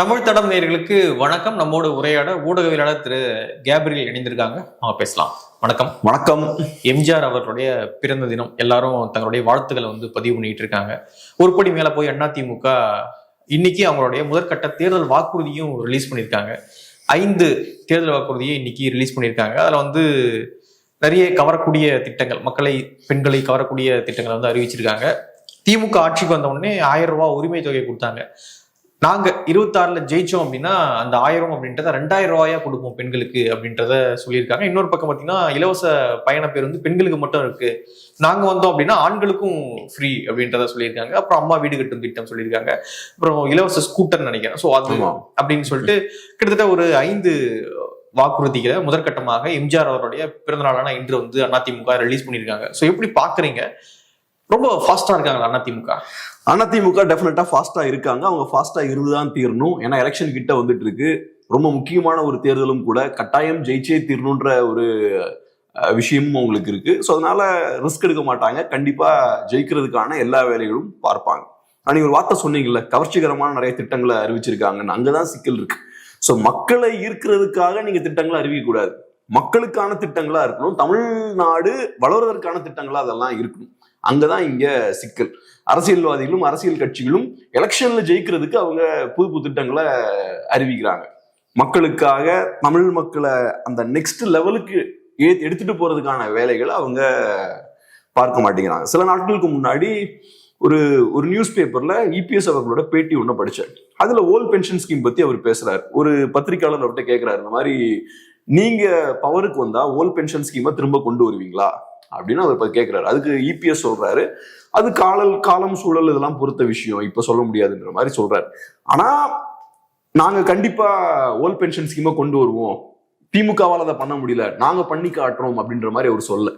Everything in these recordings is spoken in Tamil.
தமிழ் தடம் நேயர்களுக்கு வணக்கம். நம்மோடு உரையாட ஊடகவியலாளர் திரு கேப்ரியல் இணைந்திருக்காங்க. அவங்க பேசலாம். வணக்கம். வணக்கம். எம்ஜிஆர் அவர்களுடைய பிறந்த தினம் எல்லாரும் தங்களுடைய வாழ்த்துக்களை வந்து பதிவு பண்ணிட்டு இருக்காங்க. ஒரு படி மேல போய் அதிமுக இன்னைக்கு அவங்களுடைய முதற்கட்ட தேர்தல் வாக்குறுதியும் ரிலீஸ் பண்ணியிருக்காங்க. ஐந்து தேர்தல் வாக்குறுதியை இன்னைக்கு ரிலீஸ் பண்ணியிருக்காங்க. அதுல வந்து நிறைய கவரக்கூடிய திட்டங்கள் மக்களை பெண்களை கவரக்கூடிய திட்டங்களை வந்து அறிவிச்சிருக்காங்க. திமுக ஆட்சிக்கு வந்த உடனே ஆயிரம் ரூபாய் உரிமை தொகை கொடுத்தாங்க. நாங்க இருபத்தாறுல ஜெயிச்சோம் அப்படின்னா அந்த ஆயிரம் அப்படின்றத ரெண்டாயிரம் ரூபாயா கொடுப்போம் பெண்களுக்கு அப்படின்றத சொல்லியிருக்காங்க. இன்னொரு பக்கம் பாத்தீங்கன்னா இலவச பயண பேர் வந்து பெண்களுக்கு மட்டும் இருக்கு. நாங்க வந்தோம் அப்படின்னா ஆண்களுக்கும் ஃப்ரீ அப்படின்றத சொல்லியிருக்காங்க. அப்புறம் அம்மா வீடு கட்டும் திட்டம் சொல்லியிருக்காங்க. அப்புறம் இலவச ஸ்கூட்டர் நினைக்கிறேன். ஸோ அது. அப்படின்னு சொல்லிட்டு கிட்டத்தட்ட ஒரு ஐந்து வாக்குறுதிகளை முதற்கட்டமாக எம்ஜிஆர் அவருடைய பிறந்த நாளான இன்று வந்து அதிமுக ரிலீஸ் பண்ணியிருக்காங்க. ஸோ எப்படி பாக்குறீங்க? ரொம்ப ஃபாஸ்டா இருக்காங்களா அதிமுக அதிமுக டெஃபினட்டா ஃபாஸ்டா இருக்காங்க. அவங்க ஃபாஸ்டா இருந்துதான் தீரணும். ஏன்னா எலெக்ஷன் கிட்ட வந்துட்டு இருக்கு ரொம்ப முக்கியமான ஒரு தேர்தலும் கூட கட்டாயம் ஜெயிச்சே தீரணுன்ற ஒரு விஷயமும் அவங்களுக்கு இருக்கு. ஸோ அதனால ரிஸ்க் எடுக்க மாட்டாங்க. கண்டிப்பா ஜெயிக்கிறதுக்கான எல்லா வேலைகளும் பார்ப்பாங்க. ஆனால் நீங்க ஒரு வார்த்தை சொன்னீங்கல்ல கவர்ச்சிகரமான நிறைய திட்டங்களை அறிவிச்சிருக்காங்கன்னு. அங்கதான் சிக்கல் இருக்கு. ஸோ மக்களை ஈர்க்கிறதுக்காக நீங்க திட்டங்களை அறிவிக்கக்கூடாது மக்களுக்கான திட்டங்களா இருக்கணும். தமிழ்நாடு வளர்வதற்கான திட்டங்களா அதெல்லாம் இருக்கணும். அங்கதான் இங்க சிக்கல். அரசியல்வாதிகளும் அரசியல் கட்சிகளும் எலெக்ஷன்ல ஜெயிக்கிறதுக்கு அவங்க புது புது திட்டங்களை அறிவிக்கிறாங்க. மக்களுக்காக தமிழ் மக்களை அந்த நெக்ஸ்ட் லெவலுக்கு எடுத்துட்டு போறதுக்கான வேலைகளை அவங்க பார்க்க மாட்டேங்கிறாங்க. சில நாட்களுக்கு முன்னாடி ஒரு ஒரு நியூஸ் பேப்பர்ல இபிஎஸ் அவர்களோட பேட்டி ஒன்று படித்தேன் அதுல ஓல்ட் பென்ஷன் ஸ்கீம் பத்தி அவர் பேசுறாரு. ஒரு பத்திரிக்கையாளர் அவர்கிட்ட கேட்கிறாரு இந்த மாதிரி நீங்க பவருக்கு வந்தா ஓல்ட் பென்ஷன் ஸ்கீமை திரும்ப கொண்டு வருவீங்களா? அப்படின்னு அவர் இப்போ கேட்குறாரு அதுக்கு இபிஎஸ் சொல்கிறாரு அது காலல் காலம் சூழல் இதெல்லாம் பொறுத்த விஷயம். இப்போ சொல்ல முடியாதுன்ற மாதிரி சொல்கிறாரு ஆனால் நாங்கள் கண்டிப்பாக ஓல்ட் பென்ஷன் ஸ்கீமை கொண்டு வருவோம். திமுகவால் அதை பண்ண முடியல. நாங்கள் பண்ணி காட்டுறோம் அப்படின்ற மாதிரி அவர் சொல்ல.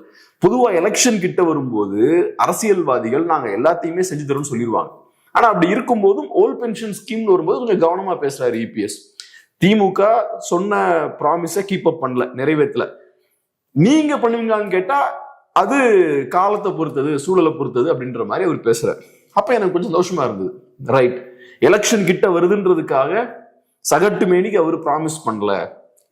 பொதுவாக எலெக்ஷன் கிட்ட வரும்போது அரசியல்வாதிகள் நாங்கள் எல்லாத்தையுமே செஞ்சு தரோம்னு சொல்லிடுவாங்க ஆனால் அப்படி இருக்கும்போதும் ஓல்ட் பென்ஷன் ஸ்கீம்னு வரும்போது கொஞ்சம் கவனமாக பேசுறாரு இபிஎஸ் திமுக சொன்ன ப்ராமிஸை கீப் அப் பண்ணல நிறைவேற்றல நீங்க பண்ணுவீங்களான்னு கேட்டா அது காலத்தை பொறுத்தது சூழலை பொறுத்தது அப்படின்ற மாதிரி அவர் பேசுறாரு. அப்ப எனக்கு கொஞ்சம் சந்தோஷமா இருந்தது. ரைட் எலெக்ஷன் கிட்ட வருதுன்றதுக்காக சகட்டு மேனிக்கு அவர் ப்ராமிஸ் பண்ணல.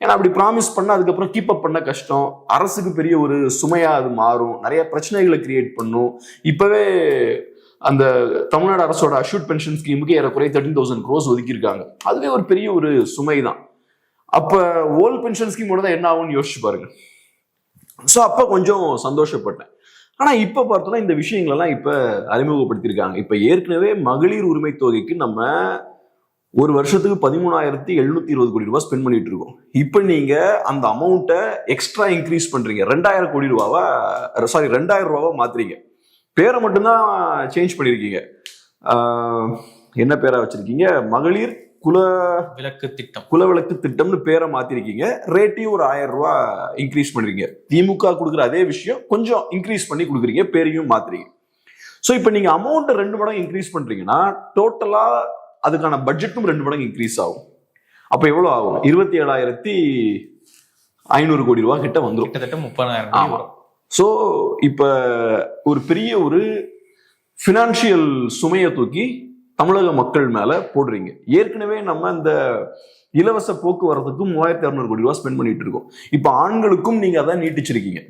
ஏன்னா அப்படி ப்ராமிஸ் பண்ண அதுக்கப்புறம் கீப் அப் பண்ண கஷ்டம். அரசுக்கு பெரிய ஒரு சுமையா அது மாறும். நிறைய பிரச்சனைகளை கிரியேட் பண்ணும். இப்பவே அந்த தமிழ்நாடு அரசோட அஷூட் பென்ஷன் ஸ்கீமுக்கு ஏறக்குறைய தேர்ட்டின் தௌசண்ட் க்ரோஸ் ஒதுக்கியிருக்காங்க. அதுவே ஒரு பெரிய ஒரு சுமை தான் அப்ப ஓல்ட் பென்ஷன் ஸ்கீமோட தான் என்ன ஆகும்னு யோசிச்சு பாருங்க. ஸோ அப்போ கொஞ்சம் சந்தோஷப்பட்டேன். ஆனால் இப்போ பார்த்தோன்னா இந்த விஷயங்களெல்லாம் இப்போ அறிமுகப்படுத்தியிருக்காங்க. இப்போ ஏற்கனவே மகளிர் உரிமை தொகைக்கு நம்ம ஒரு வருஷத்துக்கு பதிமூணாயிரத்தி எழுநூத்தி இருபது கோடி ரூபாய் ஸ்பெண்ட் பண்ணிட்டு இருக்கோம் இப்போ நீங்க அந்த அமௌண்ட்டை எக்ஸ்ட்ரா இன்க்ரீஸ் பண்றீங்க. ரெண்டாயிரம் கோடி ரூபாவா சாரி ரெண்டாயிரம் ரூபாவா மாத்துறீங்க. பேரை மட்டும்தான் சேஞ்ச் பண்ணியிருக்கீங்க. என்ன பேரா வச்சிருக்கீங்க? மகளிர் குல விளக்கு திட்டம். குலவிளக்கு திட்டம்னு பேரை மாத்திருக்கீங்க. ரேட்டையும் ஒரு ஆயிரம் ரூபாய் இன்க்ரீஸ் பண்ணிருக்கீங்க திமுக கொடுக்குற அதே விஷயம் கொஞ்சம் இன்க்ரீஸ் பண்ணி கொடுக்குறீங்க பேரையும் மாத்துறீங்க. ஸோ இப்போ நீங்க அமௌண்ட் ரெண்டு மடங்கு இன்க்ரீஸ் பண்றீங்கன்னா டோட்டலா அதுக்கான பட்ஜெட்டும் ரெண்டு மடங்கு இன்க்ரீஸ் ஆகும். அப்போ எவ்வளோ ஆகும்? இருபத்தி ஏழாயிரத்தி ஐநூறு கோடி ரூபாய் கிட்ட வந்துடும் கிட்டத்தட்ட முப்பதாயிரம். வரும். ஸோ இப்போ ஒரு பெரிய ஒரு ஃபினான்ஷியல் சுமையை தூக்கி தமிழக மக்கள் மேல போடுறீங்க. ஏற்கனவே நம்ம இந்த இலவச போக்குவரத்துக்கும் மூவாயிரத்தி அறுநூறு கோடி ரூபாய் ஸ்பெண்ட் பண்ணிட்டு இருக்கோம். இப்போ ஆண்களுக்கும் நீங்க அதான் நீட்டிச்சிருக்கீங்க.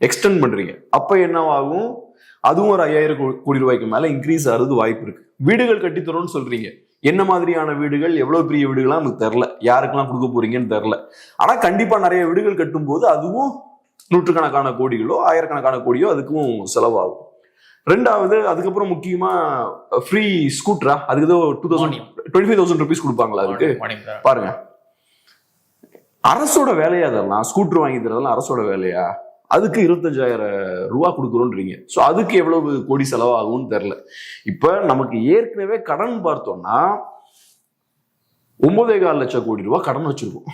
எக்ஸ்டெண்ட் பண்றீங்க. அப்ப என்னவாகும்? அதுவும் ஒரு ஐயாயிரம் கோடி ரூபாய்க்கு மேல இன்க்ரீஸ் ஆகிறது வாய்ப்பு இருக்கு. வீடுகள் கட்டித்தரோம்னு சொல்றீங்க. என்ன மாதிரியான வீடுகள்? எவ்வளவு பெரிய வீடுகள்லாம் நமக்கு தெரில யாருக்கெல்லாம் கொடுக்க போறீங்கன்னு தெரில ஆனா கண்டிப்பா நிறைய வீடுகள் கட்டும்போது அதுவும் நூற்றுக்கணக்கான கோடிகளோ ஆயிரக்கணக்கான கோடியோ அதுக்கும் செலவாகும். ரெண்டாவது அதுக்கப்புறம் முக்கியமா ஃப்ரீ ஸ்கூட்டரா அதுக்கு ஏதோ two thousand. Twenty five thousand rupees கொடுப்பாங்களா அதுக்கு. பாருங்க. அரசோட வேலையா அதெல்லாம்? ஸ்கூட்டர் வாங்கி தரதெல்லாம் அரசோட வேலையா? அதுக்கு இருபத்தஞ்சாயிரம் ரூபா கொடுக்குறோன்றீங்க. ஸோ அதுக்கு எவ்வளவு கோடி செலவாகும்னு தெரில இப்ப நமக்கு ஏற்கனவே கடன் பார்த்தோம்னா ஒன்பதே கால் லட்சம் கோடி ரூபாய் கடன் வச்சிருக்கோம்.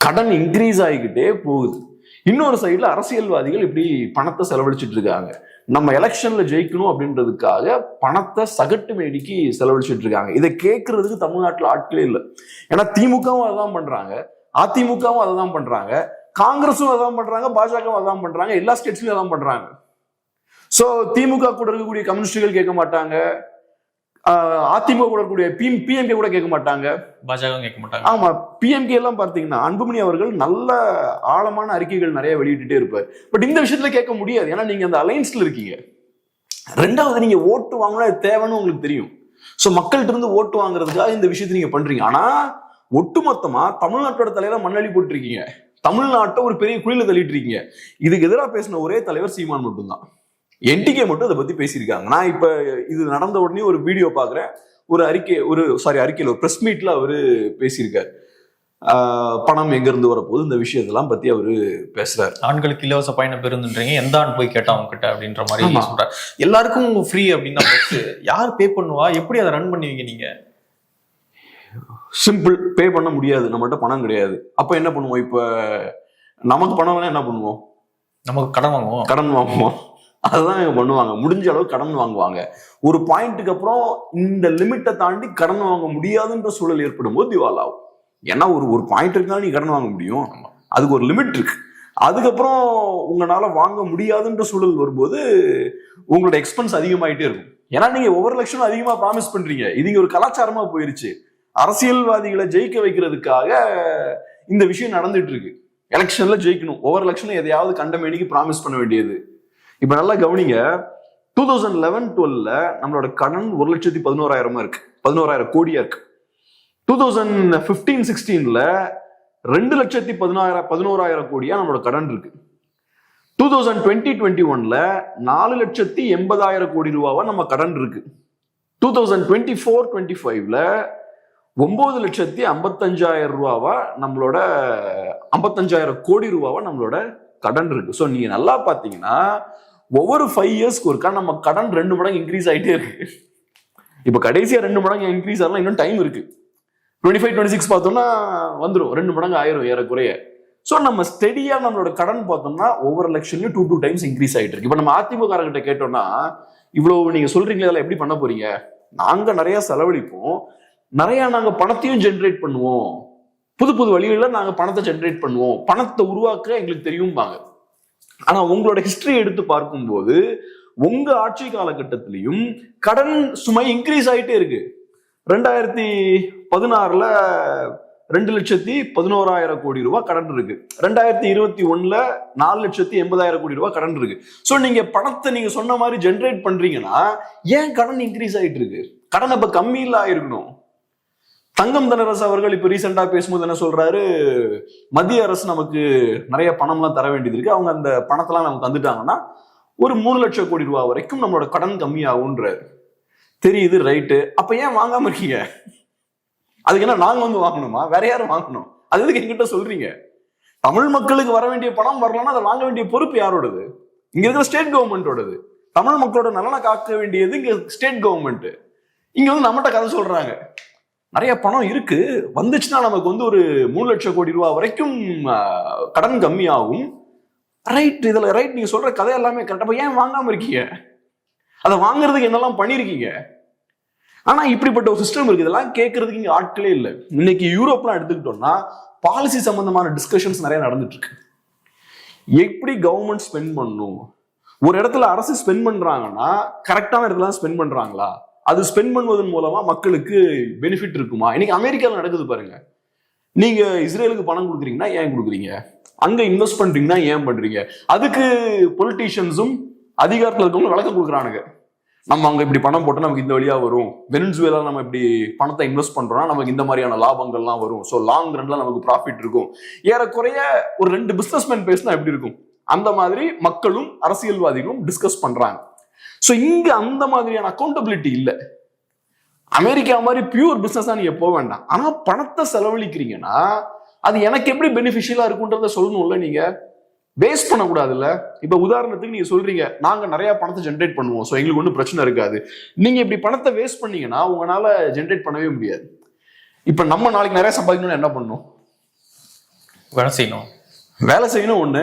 கடன் இன்க்ரீஸ் ஆகிக்கிட்டே போகுது. இன்னொரு சைடுல அரசியல்வாதிகள் இப்படி பணத்தை செலவழிச்சிட்டு இருக்காங்க. நம்ம எலெக்ஷன்ல ஜெயிக்கணும் அப்படின்றதுக்காக பணத்தை சகட்டு மேடிக்கு செலவழிச்சிட்டு இருக்காங்க. இதை கேட்கறதுக்கு தமிழ்நாட்டில் ஆட்களே இல்லை. ஏன்னா திமுகவும் அதான் பண்றாங்க. அதிமுகவும் அதை தான் பண்றாங்க. காங்கிரஸும் அதான் பண்றாங்க. பாஜகவும் அதான் பண்றாங்க. எல்லா ஸ்டேட்ஸ்லயும் அதான் பண்றாங்க. சோ திமுக கூட இருக்கக்கூடிய கம்யூனிஸ்டுகள் கேட்க மாட்டாங்க. அதிமுக கூட இருக்கக்கூடிய பிஎம்கே கூட கேட்க மாட்டாங்க. பாஜக கேட்க மாட்டாங்க. ஆமா பிஎம்கே எல்லாம் பார்த்தீங்கன்னா அன்புமணி அவர்கள் நல்ல ஆழமான அறிக்கைகள் நிறைய வெளியிட்டுட்டே இருப்பார். பட் இந்த விஷயத்துல கேட்க முடியாது. ஏன்னா நீங்க அந்த அலைன்ஸ்ல இருக்கீங்க. ரெண்டாவது நீங்க ஓட்டு வாங்கினா தேவைன்னு உங்களுக்கு தெரியும். சோ மக்கள்கிட்ட இருந்து ஓட்டு வாங்குறதுக்காக இந்த விஷயத்தை நீங்க பண்றீங்க. ஆனா ஒட்டுமொத்தமா தமிழ்நாட்டோட தலையில மண்ணள்ளி போட்டிருக்கீங்க. தமிழ்நாட்டை ஒரு பெரிய குழியில தள்ளிட்டு இருக்கீங்க. இதுக்கு எதிராக பேசின ஒரே தலைவர் சீமான் மட்டும்தான். என்டிகே மட்டும் அதை பத்தி பேசியிருக்காங்க. நான் இப்ப இது நடந்த உடனே ஒரு வீடியோ பாக்குறேன் ஒரு அறிக்கை ஒரு சாரி அறிக்கையில் ஒரு பிரஸ் மீட்ல அவரு பேசியிருக்காரு. பணம் எங்க இருந்து வரப்போகுது இந்த விஷயத்தெல்லாம் பத்தி அவரு பேசுறாரு. ஆண்களுக்கு இலவச பயண பேருந்துன்றீங்க எந்த ஆண் போய் கேட்டா அவங்க கிட்ட அப்படின்ற மாதிரி ஆமா. சொல்றாரு. எல்லாருக்கும் ஃப்ரீ அப்படின்னா பஸ் யார் பே பண்ணுவா? எப்படி அதை ரன் பண்ணுவீங்க நீங்க? சிம்பிள் பே பண்ண முடியாது. நம்மகிட்ட பணம் கிடையாது. அப்ப என்ன பண்ணுவோம்? இப்ப நமக்கு பணம் வேணா என்ன பண்ணுவோம்? நமக்கு கடன் வாங்குவோம். கடன் வாங்குவோம். அதுதான் இவங்க பண்ணுவாங்க. முடிஞ்ச அளவு கடன் வாங்குவாங்க. ஒரு பாயிண்ட்டுக்கு அப்புறம் இந்த லிமிட்டை தாண்டி கடன் வாங்க முடியாதுன்ற சூழல் ஏற்படும் போது திவால் ஆகும். ஏன்னா ஒரு ஒரு பாயிண்ட் இருந்தாலும் நீ கடன் வாங்க முடியும். அதுக்கு ஒரு லிமிட் இருக்கு. அதுக்கப்புறம் உங்களால வாங்க முடியாதுன்ற சூழல் வரும்போது உங்களோட எக்ஸ்பென்ஸ் அதிகமாயிட்டே இருக்கும். ஏன்னா நீங்க ஒவ்வொரு லட்சமும் அதிகமா ப்ராமிஸ் பண்றீங்க. இது இங்க ஒரு கலாச்சாரமா போயிருச்சு. அரசியல்வாதிகளை ஜெயிக்க வைக்கிறதுக்காக இந்த விஷயம் நடந்துட்டு இருக்கு. எலெக்ஷன்ல ஜெயிக்கணும். ஒவ்வொரு எலெக்ஷனும் எதையாவது கண்டமேனிக்கு ப்ராமிஸ் பண்ண வேண்டியது. இப்ப நல்லா கவனிங்க. டூ தௌசண்ட் லெவன் டுவெல்ல நம்மளோட கடன் ஒரு லட்சத்தி பதினோராயிரமா இருக்கு. பதினோராயிரம் கோடியா இருக்கு. டூ தௌசண்ட் பிப்டீன் சிக்ஸ்டீன்ல ரெண்டு லட்சத்தி பதினாயிரம் பதினோராயிரம் கோடியா நம்மளோட கடன் இருக்கு. டூ தௌசண்ட் டுவெண்ட்டி டுவெண்ட்டி ஒன்ல நாலு லட்சத்தி எண்பதாயிரம் கோடி ரூபாவா நம்ம கடன் இருக்கு. Two thousand twenty four twenty ஃபைவ்ல ஒன்பது லட்சத்தி ஐம்பத்தஞ்சாயிரம் ரூபாவா நம்மளோட ஐம்பத்தஞ்சாயிரம் கோடி ரூபாவா நம்மளோட கடன் இருக்கு. ஸோ நீங்க நல்லா பாத்தீங்கன்னா ஒவ்வொரு ஃபைவ் இயர்ஸ்க்கு ஒருக்கா நம்ம கடன் ரெண்டு மடங்கு இன்க்ரீஸ் ஆகிட்டே இருக்கு. இப்போ கடைசியா ரெண்டு மடங்கு இன்க்ரீஸ் ஆகலாம் இன்னும் டைம் இருக்கு. டுவெண்ட்டி ஃபைவ் டுவெண்ட்டி சிக்ஸ் பார்த்தோம்னா வந்துடும் ரெண்டு மடங்கு ஆயிரும் ஏறக்குறைய. ஸோ நம்ம ஸ்டெடியா நம்மளோட கடன் பார்த்தோம்னா ஒவ்வொரு லட்சம்லயும் டூ டூ டைம்ஸ் இன்க்ரீஸ் ஆகிட்டு இருக்கு. இப்போ நம்ம அதிமுக கிட்ட கேட்டோம்னா இவ்வளவு நீங்க சொல்றீங்களே இதெல்லாம் எப்படி பண்ண போறீங்க? நாங்க நிறைய செலவழிப்போம். நிறைய நாங்க பணத்தையும் ஜென்ரேட் பண்ணுவோம். புது புது வழிகளில் நாங்கள் பணத்தை ஜென்ரேட் பண்ணுவோம். பணத்தை உருவாக்க எங்களுக்கு தெரியும்பாங்க. ஆனால் உங்களோட ஹிஸ்டரி எடுத்து பார்க்கும்போது உங்க ஆட்சி காலகட்டத்திலையும் கடன் சுமை இன்க்ரீஸ் ஆகிட்டே இருக்கு. ரெண்டாயிரத்தி பதினாறுல ரெண்டு லட்சத்தி பதினோராயிரம் கோடி ரூபாய் கடன் இருக்கு. ரெண்டாயிரத்தி இருபத்தி ஒண்ணுல நாலு லட்சத்தி எண்பதாயிரம் கோடி ரூபாய் கடன் இருக்கு. ஸோ நீங்க பணத்தை நீங்க சொன்ன மாதிரி ஜென்ரேட் பண்றீங்கன்னா ஏன் கடன் இன்க்ரீஸ் ஆயிட்டு இருக்கு? கடன் அப்ப கம்மி இல்ல ஆயிருக்கணும். தங்கம் தனரசு அவர்கள் இப்போ ரீசெண்டாக பேசும்போது என்ன சொல்றாரு? மத்திய அரசு நமக்கு நிறைய பணம்லாம் தர வேண்டியது இருக்கு. அவங்க அந்த பணத்தெல்லாம் நமக்கு தந்துட்டாங்கன்னா ஒரு மூணு லட்சம் கோடி ரூபாய் வரைக்கும் நம்மளோட கடன் கம்மியாகுன்றாரு தெரியுது ரைட்டு அப்ப ஏன் வாங்காம இருக்கீங்க? அதுக்கு என்ன நாங்க வந்து வாங்கணுமா? வேற யாரும் வாங்கணும்? அது எதுக்கு எங்கிட்ட சொல்றீங்க? தமிழ் மக்களுக்கு வர வேண்டிய பணம் வரலன்னா அதை வாங்க வேண்டிய பொறுப்பு யாரோடது? இங்க இருக்கிற ஸ்டேட் கவர்மெண்டோடது தமிழ் மக்களோட நலனை காக்க வேண்டியது இங்க ஸ்டேட் கவர்மெண்ட் இங்க வந்து நம்மகிட்ட கதை சொல்றாங்க. நிறைய பணம் இருக்கு. வந்துச்சுன்னா நமக்கு வந்து ஒரு மூணு லட்சம் கோடி ரூபாய் வரைக்கும் கடன் கம்மியாகும். ரைட் இதுல ரைட் நீங்க சொல்ற கதை எல்லாமே கரெக்டா ஏன் வாங்காம இருக்கீங்க? அதை வாங்குறதுக்கு என்னெல்லாம் பண்ணிருக்கீங்க ஆனா இப்படிப்பட்ட ஒரு சிஸ்டம் இருக்கு. இதெல்லாம் கேட்கறதுக்கு இங்க ஆட்களே இல்லை. இன்னைக்கு யூரோப்லாம் எடுத்துக்கிட்டோம்னா பாலிசி சம்பந்தமான டிஸ்கஷன்ஸ் நிறைய நடந்துட்டு இருக்கு எப்படி கவர்மெண்ட் ஸ்பெண்ட் பண்ணும்? ஒரு இடத்துல அரசு ஸ்பெண்ட் பண்றாங்கன்னா கரெக்டான இடத்துல ஸ்பெண்ட் பண்றாங்களா? அது ஸ்பெண்ட் பண்ணுவதன் மூலமா மக்களுக்கு பெனிஃபிட் இருக்குமா? இன்னைக்கு அமெரிக்காவில் நடக்குது பாருங்க. நீங்க இஸ்ரேலுக்கு பணம் கொடுக்குறீங்கன்னா ஏன் கொடுக்குறீங்க? அங்க இன்வெஸ்ட் பண்றீங்கன்னா ஏன் பண்றீங்க? அதுக்கு பொலிட்டீஷியன்ஸும் அதிகாரத்தில் இருக்கவங்களும் விளக்கம் கொடுக்குறானுங்க. நம்ம அங்க இப்படி பணம் போட்டால் நமக்கு இந்த வழியா வரும். வெனின்சுவேலா நம்ம இப்படி பணத்தை இன்வெஸ்ட் பண்றோம்னா நமக்கு இந்த மாதிரியான லாபங்கள்லாம் வரும். ஸோ லாங் ரன்ல நமக்கு ப்ராஃபிட் இருக்கும். ஏறக்குறைய ஒரு ரெண்டு பிசினஸ் மேன் பேசினா எப்படி இருக்கும்? அந்த மாதிரி மக்களும் அரசியல்வாதிகளும் டிஸ்கஸ் பண்றாங்க. ஸோ இங்க அந்த மாதிரியான அக்கௌண்டபிலிட்டி இல்ல. அமெரிக்கா மாதிரி பியூர் பிசினஸா நீங்க போக வேண்டாம். ஆனா பணத்தை செலவழிக்கிறீங்கன்னா அது எனக்கு எப்படி பெனிஃபிஷியலா இருக்குன்றத சொல்லணும்ல நீங்க. வேஸ்ட் பண்ணக்கூடாதுல்ல. இப்ப உதாரணத்துக்கு நீங்க சொல்றீங்க நாங்க நிறைய பணத்தை ஜென்ரேட் பண்ணுவோம். ஸோ எங்களுக்கு ஒன்றும் பிரச்சனை இருக்காது. நீங்க இப்படி பணத்தை வேஸ்ட் பண்ணீங்கன்னா உங்களால ஜென்ரேட் பண்ணவே முடியாது. இப்ப நம்ம நாளைக்கு நிறைய சம்பாதிக்கணும்னு என்ன பண்ணணும் வேலை செய்யணும். வேலை செய்யணும் ஒண்ணு.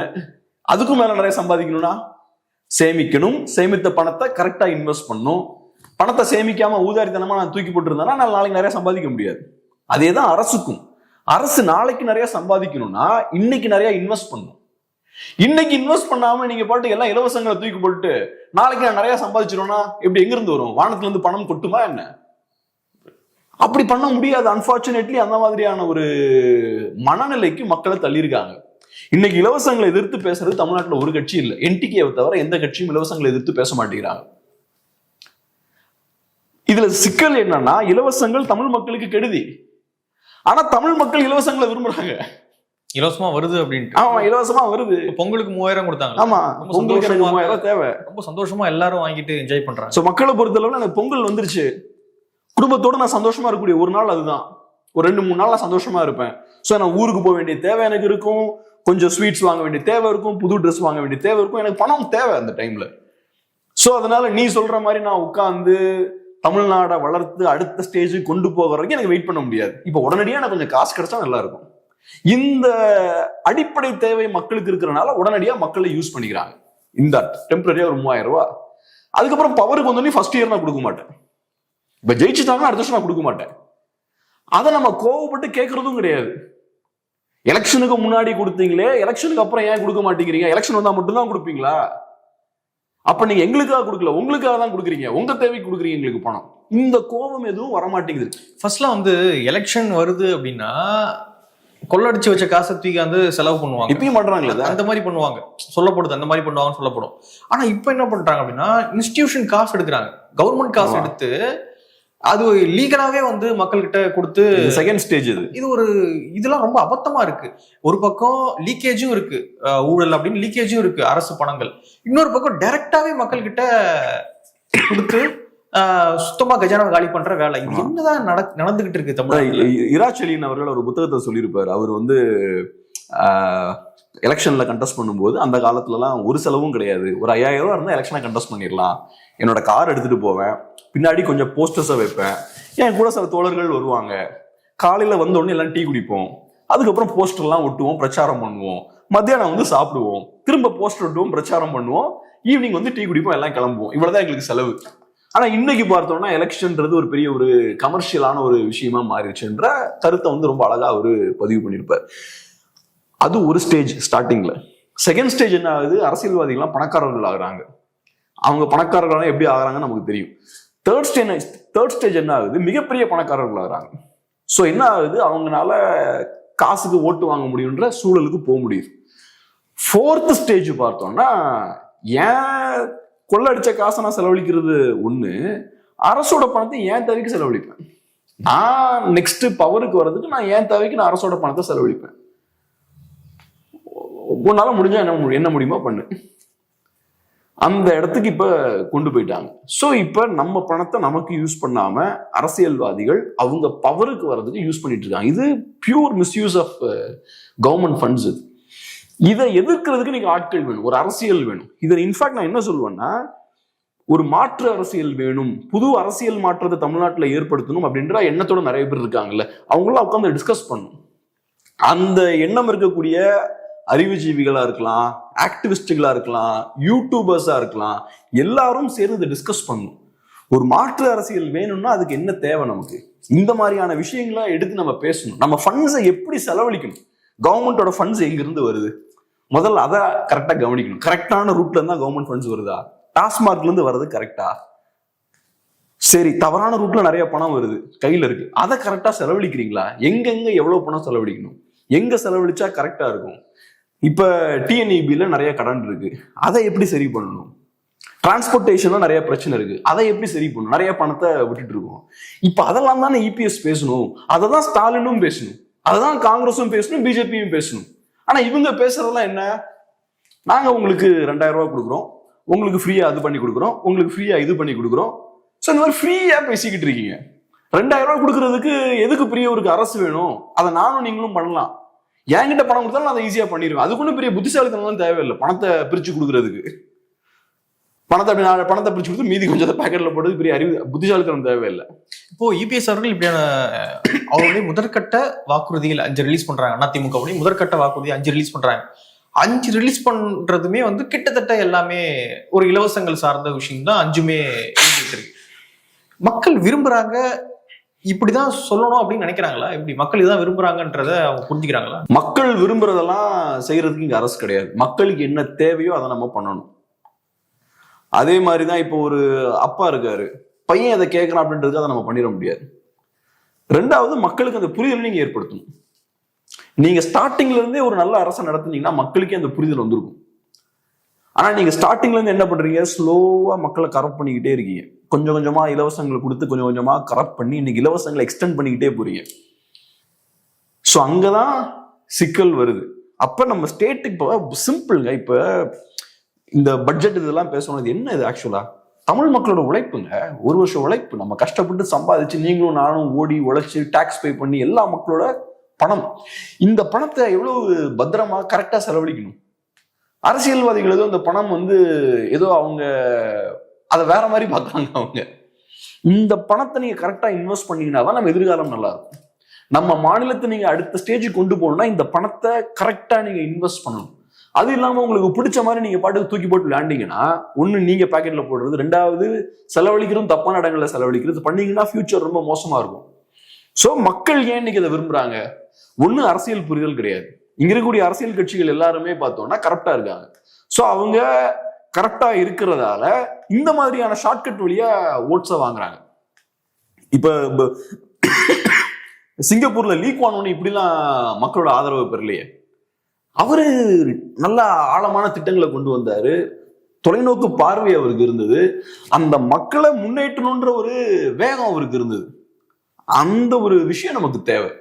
அதுக்கும் மேல நிறைய சம்பாதிக்கணும்னா? சேமிக்கணும். சேமித்த பணத்தை கரெக்டாக இன்வெஸ்ட் பண்ணணும். பணத்தை சேமிக்காம ஊதாரித்தனமா நான் தூக்கி போட்டிருந்தேன்னா நான் நாளைக்கு நிறைய சம்பாதிக்க முடியாது. அதே தான் அரசுக்கும். அரசு நாளைக்கு நிறைய சம்பாதிக்கணும்னா இன்னைக்கு நிறைய இன்வெஸ்ட் பண்ணணும் இன்னைக்கு இன்வெஸ்ட் பண்ணாம நீங்க பாட்டு எல்லாம் இலவசங்களை தூக்கி போட்டு நாளைக்கு நான் நிறைய சம்பாதிச்சிருவேன்னா எப்படி எங்கிருந்து வரும்? வானத்துல இருந்து பணம் கொட்டுமா என்ன? அப்படி பண்ண முடியாது. அன்பார்ச்சுனேட்லி அந்த மாதிரியான ஒரு மனநிலைக்கு மக்களை தள்ளியிருக்காங்க. இன்னைக்கு இலவசங்களை எதிர்த்து பேசுறது தமிழ்நாட்டுல ஒரு கட்சி இல்லை. என்டிகேவை தவிர எந்த கட்சியும் இலவசங்களை எதிர்த்து பேச மாட்டேங்கிறாங்க. இதுல சிக்கல் என்னன்னா இலவசங்கள் தமிழ் மக்களுக்கு கெடுதி. ஆனா தமிழ் மக்கள் இலவசங்களை விரும்புறாங்க. இலவசமா வருது அப்படின்ட்டு. ஆமா இலவசமா வருது. பொங்கலுக்கு மூவாயிரம் கொடுத்தாங்க ஆமா பொங்கலுக்கு மூவாயிரம் தேவை. ரொம்ப சந்தோஷமா எல்லாரும் வாங்கிட்டு என்ஜாய் பண்றாங்க. சோ மக்களை பொறுத்தளவுல எனக்கு பொங்கல் வந்துருச்சு. குடும்பத்தோட நான் சந்தோஷமா இருக்கக்கூடிய ஒரு நாள் அதுதான். ஒரு ரெண்டு மூணு நாள் நான் சந்தோஷமா இருப்பேன். சோ நான் ஊருக்கு போக வேண்டிய தேவை எனக்கு இருக்கும். கொஞ்சம் ஸ்வீட்ஸ் வாங்க வேண்டிய தேவை இருக்கும் புது ட்ரெஸ் வாங்க வேண்டிய தேவை இருக்கும். எனக்கு பணம் தேவை அந்த டைம்ல ஸோ அதனால நீ சொல்ற மாதிரி நான் உட்காந்து தமிழ்நாடை வளர்த்து அடுத்த ஸ்டேஜுக்கு கொண்டு போகிற வரைக்கும் எனக்கு வெயிட் பண்ண முடியாது. இப்போ உடனடியாக எனக்கு கொஞ்சம் காசு கிடைச்சா நல்லா இருக்கும். இந்த அடிப்படை தேவை மக்களுக்கு இருக்கிறனால உடனடியாக மக்களை யூஸ் பண்ணிக்கிறாங்க. இந்த டெம்பரரியா ஒரு மூவாயிரம் ரூபா. அதுக்கப்புறம் பவருக்கு வந்தோடனே ஃபர்ஸ்ட் இயர் நான் கொடுக்க மாட்டேன். இப்போ ஜெயிச்சுட்டாங்கன்னா அடுத்த வருஷம் நான் கொடுக்க மாட்டேன். அதை நம்ம கோவப்பட்டு கேட்கறதும் கிடையாது. எலெக்ஷனுக்கு முன்னாடி கொடுத்தீங்களே எலெக்ஷனுக்கு அப்புறம் ஏன் கொடுக்க மாட்டேங்கிறீங்க? எலெக்ஷன் வந்தா மட்டும்தான் கொடுப்பீங்களா? அப்ப நீங்க எங்களுக்காக கொடுக்கல உங்களுக்காக தான் கொடுக்குறீங்க. உங்க தேவைக்கு கொடுக்குறீங்க எங்களுக்கு பணம். இந்த கோபம் எதுவும் வரமாட்டேங்குது ஃபர்ஸ்ட்லாம் வந்து எலெக்ஷன் வருது அப்படின்னா கொள்ளடிச்சு வச்ச காசை தூக்கி வந்து செலவு பண்ணுவாங்க. இப்பயும் பண்றாங்களே. அந்த மாதிரி பண்ணுவாங்க. சொல்லப்படுது அந்த மாதிரி பண்ணுவாங்கன்னு சொல்லப்படும். ஆனா இப்போ என்ன பண்றாங்க அப்படின்னா இன்ஸ்டிடியூஷன் காசு எடுக்கிறாங்க. கவர்மெண்ட் காசு. எடுத்து அது லீகலாவே வந்து மக்கள்கிட்ட கொடுத்து செகண்ட் ஸ்டேஜ் இது. இது ஒரு இதெல்லாம் ரொம்ப அபத்தமா இருக்கு. ஒரு பக்கம் லீக்கேஜும் இருக்கு. ஊழல் அப்படின்னு லீக்கேஜும் இருக்கு. அரசு பணங்கள். இன்னொரு பக்கம் டைரக்டாவே மக்கள் கிட்ட கொடுத்து சுத்தமா கஜானா காலி பண்ற வேலை. என்னதான் நட- நடந்துகிட்டு இருக்கு தமிழ்நாட்டுல? இராச்செலியன் அவர்கள் ஒரு புத்தகத்தை சொல்லியிருப்பார். அவர் வந்து எலெக்ஷனில் கண்டெஸ்ட் பண்ணும்போது அந்த காலத்துலலாம் ஒரு செலவும் கிடையாது. ஒரு ஐயாயிரம் ரூபா இருந்தால் எலெக்ஷனை கண்டெஸ்ட் பண்ணிடலாம். என்னோட கார் எடுத்துகிட்டு போவேன். பின்னாடி கொஞ்சம் போஸ்டர்ஸை வைப்பேன். என் கூட சில தோழர்கள் வருவாங்க. காலையில் வந்தோடனே எல்லாம் டீ குடிப்போம். அதுக்கப்புறம் போஸ்டர்லாம் ஒட்டுவோம் பிரச்சாரம் பண்ணுவோம். மத்தியானம் வந்து சாப்பிடுவோம். திரும்ப போஸ்டர் ஒட்டுவோம் பிரச்சாரம் பண்ணுவோம். ஈவினிங் வந்து டீ குடிப்போம் எல்லாம் கிளம்புவோம். இவ்வளோதான் எங்களுக்கு செலவு. ஆனால் இன்னைக்கு பார்த்தோம்னா எலெக்ஷன்ன்றது ஒரு பெரிய ஒரு கமர்ஷியலான ஒரு விஷயமா மாறிடுச்சுன்ற கருத்தை வந்து ரொம்ப அழகாக அவர் பதிவு பண்ணியிருப்பார். அது ஒரு ஸ்டேஜ் ஸ்டார்டிங்ல செகண்ட் ஸ்டேஜ் என்ன ஆகுது? அரசியல்வாதிகள்லாம் பணக்காரர்கள் ஆகுறாங்க. அவங்க பணக்காரர்கள்லாம் எப்படி ஆகுறாங்கன்னு நமக்கு தெரியும். தேர்ட் ஸ்டேஜ் தேர்ட் ஸ்டேஜ் என்ன ஆகுது? மிகப்பெரிய பணக்காரர்கள் ஆகுறாங்க. ஸோ என்ன ஆகுது? அவங்கனால காசுக்கு ஓட்டு வாங்க முடியுன்ற சூழலுக்கு போக முடியுது. ஃபோர்த் ஸ்டேஜ் பார்த்தோம்னா ஏன் கொள்ளடிச்ச காசை நான் செலவழிக்கிறது? ஒன்று அரசோட பணத்தை ஏன் தேவைக்கு செலவழிப்பேன்? நான் நெக்ஸ்ட் பவருக்கு வர்றதுக்கு நான் ஏன் தேவைக்கு நான் அரசோட பணத்தை செலவழிப்பேன்? உன்னால முடிஞ்சா என்ன என்ன முடியுமோ பண்ணு. அந்த இடத்துக்கு இப்ப கொண்டு போயிட்டாங்க. ஸோ இப்ப நம்ம பணத்தை நமக்கு யூஸ் பண்ணாம அரசியல்வாதிகள் அவங்க பவருக்கு வர்றதுக்கு யூஸ் பண்ணிட்டு இருக்காங்க. இது pure misuse of government funds இது. இதை எதிர்க்கிறதுக்கு நீங்க ஆட்கள் வேணும். ஒரு அரசியல் வேணும். இதை இன்ஃபேக்ட் நான் என்ன சொல்லுவேன்னா ஒரு மாற்று அரசியல் வேணும். புது அரசியல் மாற்றத்தை தமிழ்நாட்டில் ஏற்படுத்தணும் அப்படின்ற எண்ணத்தோட நிறைய பேர் இருக்காங்கல்ல. அவங்களாம் உட்காந்து டிஸ்கஸ் பண்ணும். அந்த எண்ணம் இருக்கக்கூடிய அறிவுஜீவிகளாக இருக்கலாம் ஆக்டிவிஸ்டுகளாக இருக்கலாம் யூடியூபர்ஸாக இருக்கலாம் எல்லாரும் சேர்ந்து இதை டிஸ்கஸ் பண்ணணும் ஒரு மாற்று அரசியல் வேணும்னா அதுக்கு என்ன தேவை நமக்கு? இந்த மாதிரியான விஷயங்களை எடுத்து நம்ம பேசணும். நம்ம ஃபண்ட்ஸை எப்படி செலவழிக்கணும்? கவர்மெண்டோட ஃபண்ட்ஸ் எங்கிருந்து வருது? முதல்ல அதை கரெக்டாக கவனிக்கணும். கரெக்டான ரூட்ல இருந்தா கவர்மெண்ட் ஃபண்ட்ஸ் வருதா? டாஸ்மார்க்ல இருந்து வர்றது கரெக்டா சரி தவறான ரூட்ல நிறைய பணம் வருது. கையில இருக்கு. அதை கரெக்டா செலவழிக்கிறீங்களா? எங்கெங்க எவ்வளவு பணம் செலவழிக்கணும்? எங்க செலவழிச்சா கரெக்டா இருக்கும்? இப்போ டிஎன்இபியில் நிறைய கடன் இருக்கு. அதை எப்படி சரி பண்ணணும்? டிரான்ஸ்போர்ட்டேஷன்ல நிறைய பிரச்சனை இருக்கு. அதை எப்படி சரி பண்ணணும்? நிறைய பணத்தை விட்டுட்டு இருக்கோம். இப்போ அதெல்லாம் தானே இபிஎஸ் பேசணும்? அதை தான் ஸ்டாலினும் பேசணும். அதை தான் காங்கிரஸும் பேசணும் பிஜேபியும் பேசணும். ஆனால் இவங்க பேசுறதெல்லாம் என்ன? நாங்கள் உங்களுக்கு ரெண்டாயிரம் ரூபா கொடுக்குறோம். உங்களுக்கு ஃப்ரீயா அது பண்ணி கொடுக்குறோம். உங்களுக்கு ஃப்ரீயா இது பண்ணி கொடுக்குறோம். ஸோ இந்த மாதிரி ஃப்ரீயா பேசிக்கிட்டு இருக்கீங்க. ரெண்டாயிரம் ரூபா கொடுக்கறதுக்கு எதுக்கு பெரிய ஒரு அரசு வேணும்? அதை நானும் நீங்களும் பண்ணலாம். என்கிட்ட பணம் கொடுத்தாலும் நான் அதை ஈஸியாக பண்ணிடுவேன் அதுக்கு பெரிய புத்திசாலித்தனம் தேவையில்லை. பணத்தை பிரித்து கொடுக்குறதுக்கு. பணத்தை அப்படி நான் பணத்தை பிரிச்சு கொடுத்து மீதி கொஞ்சம் பேக்கெட்ல போடுறது பெரிய அறிவு புத்திசாலித்தனம் தேவையில்லை. இப்போ இபிஎஸ் அவர்கள் இப்படியான அவருடைய முதற்கட்ட வாக்குறுதிகள் அஞ்சு ரிலீஸ் பண்றாங்க. அதிமுகவுடைய முதற்கட்ட வாக்குறுதி அஞ்சு ரிலீஸ் பண்றாங்க. அஞ்சு ரிலீஸ் பண்றதுமே வந்து கிட்டத்தட்ட எல்லாமே ஒரு இலவசங்கள் சார்ந்த விஷயம் தான் அஞ்சுமே இருக்கு மக்கள் விரும்புறாங்க இப்படிதான் சொல்லணும் அப்படின்னு நினைக்கிறாங்களா? இப்படி மக்கள் இதான் விரும்புறாங்கன்றத அவங்க புரிஞ்சுக்கிறாங்களா? மக்கள் விரும்புறதெல்லாம் செய்யறதுக்கு இங்க அரசு கிடையாது. மக்களுக்கு என்ன தேவையோ அதை நம்ம பண்ணணும். அதே மாதிரி தான் இப்போ ஒரு அப்பா இருக்காரு. பையன் அதை கேட்கறான் அப்படின்றதுக்கு அதை நம்ம பண்ணிட முடியாது. ரெண்டாவது மக்களுக்கு அந்த புரிதல் நீங்க ஏற்படுத்தணும். நீங்க ஸ்டார்டிங்ல இருந்தே ஒரு நல்ல அரசை நடத்துனீங்கன்னா மக்களுக்கே அந்த புரிதல் வந்திருக்கும். ஆனால் நீங்கள் ஸ்டார்டிங்லேருந்து என்ன பண்ணுறீங்க ஸ்லோவாக மக்களை கரப்ட் பண்ணிக்கிட்டே இருக்கீங்க. கொஞ்சம் கொஞ்சமாக இலவசங்களை கொடுத்து கொஞ்சம் கொஞ்சமாக கரப்ட் பண்ணி இன்னைக்கு இலவசங்களை எக்ஸ்டெண்ட் பண்ணிக்கிட்டே போறீங்க. ஸோ அங்கே தான் சிக்கல் வருது. அப்போ நம்ம ஸ்டேட்டுக்கு இப்போ சிம்பிள்ங்க இப்போ இந்த பட்ஜெட் இதெல்லாம் பேசணும் இது என்ன இது ஆக்சுவலாக தமிழ் மக்களோட உழைப்புங்க. ஒரு வருஷம் உழைப்பு. நம்ம கஷ்டப்பட்டு சம்பாதிச்சு நீங்களும் நானும் ஓடி உழைச்சி டேக்ஸ் பே பண்ணி எல்லா மக்களோட பணம். இந்த பணத்தை எவ்வளவு பத்திரமா கரெக்டா செலவழிக்கணும்? அரசியல்வாதிகள் ஏதோ இந்த பணம் வந்து ஏதோ அவங்க அதை வேற மாதிரி பார்க்குறாங்க அவங்க. இந்த பணத்தை நீங்க கரெக்டா இன்வெஸ்ட் பண்ணீங்கன்னா தான் நம்ம எதிர்காலம் நல்லா இருக்கும். நம்ம மாநிலத்தை நீங்க அடுத்த ஸ்டேஜுக்கு கொண்டு போகணும்னா இந்த பணத்தை கரெக்டா நீங்க இன்வெஸ்ட் பண்ணணும். அது இல்லாம உங்களுக்கு பிடிச்ச மாதிரி நீங்க பாட்டுக்கு தூக்கி போட்டு விளையாண்டீங்கன்னா ஒண்ணு நீங்க பாக்கெட்ல போடுறது ரெண்டாவது செலவழிக்கிறதும் தப்பான இடங்கள்ல செலவழிக்கிறது பண்ணீங்கன்னா ஃபியூச்சர் ரொம்ப மோசமா இருக்கும். சோ மக்கள் ஏன் இன்னைக்கு இதை விரும்புறாங்க? ஒன்றும் அரசியல் புரிதல் கிடையாது. இங்க இருக்கக்கூடிய அரசியல் கட்சிகள் எல்லாருமே பார்த்தோம்னா கரெக்டா இருக்காங்க. ஸோ அவங்க கரெக்டா இருக்கிறதால இந்த மாதிரியான ஷார்ட்கட் வழியா ஓட்ஸை வாங்குறாங்க. இப்ப சிங்கப்பூர்ல லீக் வாங்கணும்னு இப்படிலாம் மக்களோட ஆதரவு பெறலையே. அவரு நல்ல ஆழமான திட்டங்களை கொண்டு வந்தாரு. தொலைநோக்கு பார்வை அவருக்கு இருந்தது. அந்த மக்களை முன்னேற்றணுன்ற ஒரு வேகம் அவருக்கு இருந்தது. அந்த ஒரு விஷயம் நமக்கு தேவை.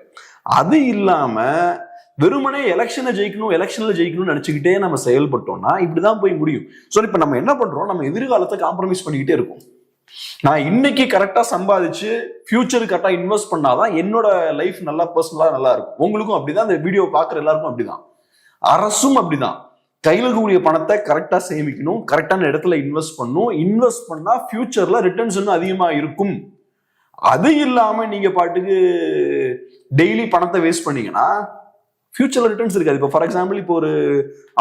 அது இல்லாம வெறுமனே எலெக்ஷனை ஜெயிக்கணும் எலெக்ஷன்ல ஜெயிக்கணும்னு நினைச்சுக்கிட்டே நம்ம செயல்பட்டோம்னா இப்படிதான் போய் முடியும். ஸோ இப்ப நம்ம என்ன பண்றோம்? நம்ம எதிர்காலத்தை காம்ப்ரமைஸ் பண்ணிக்கிட்டே இருக்கோம். நான் இன்னைக்கு கரெக்டா சம்பாதிச்சு ஃபியூச்சர் கரெக்டா இன்வெஸ்ட் பண்ணாதான் என்னோட லைஃப் நல்லா பர்சனலா நல்லா இருக்கும். உங்களுக்கும் அப்படிதான் இந்த வீடியோ பாக்குற எல்லாருக்கும் அப்படிதான். அரசும் அப்படிதான். கையில இருக்கக்கூடிய பணத்தை கரெக்டா சேமிக்கணும் கரெக்டான இடத்துல இன்வெஸ்ட் பண்ணும் இன்வெஸ்ட் பண்ணா ஃபியூச்சர்ல ரிட்டர்ன்ஸ் இன்னும் அதிகமா இருக்கும். அது இல்லாம நீங்க பாட்டுக்கு டெய்லி பணத்தை வேஸ்ட் பண்ணீங்கன்னா ஃபியூச்சர்ல ரிட்டர்ன்ஸ் இருக்காது. இப்போ ஃபார் எக்ஸாம்பிள் இப்போ ஒரு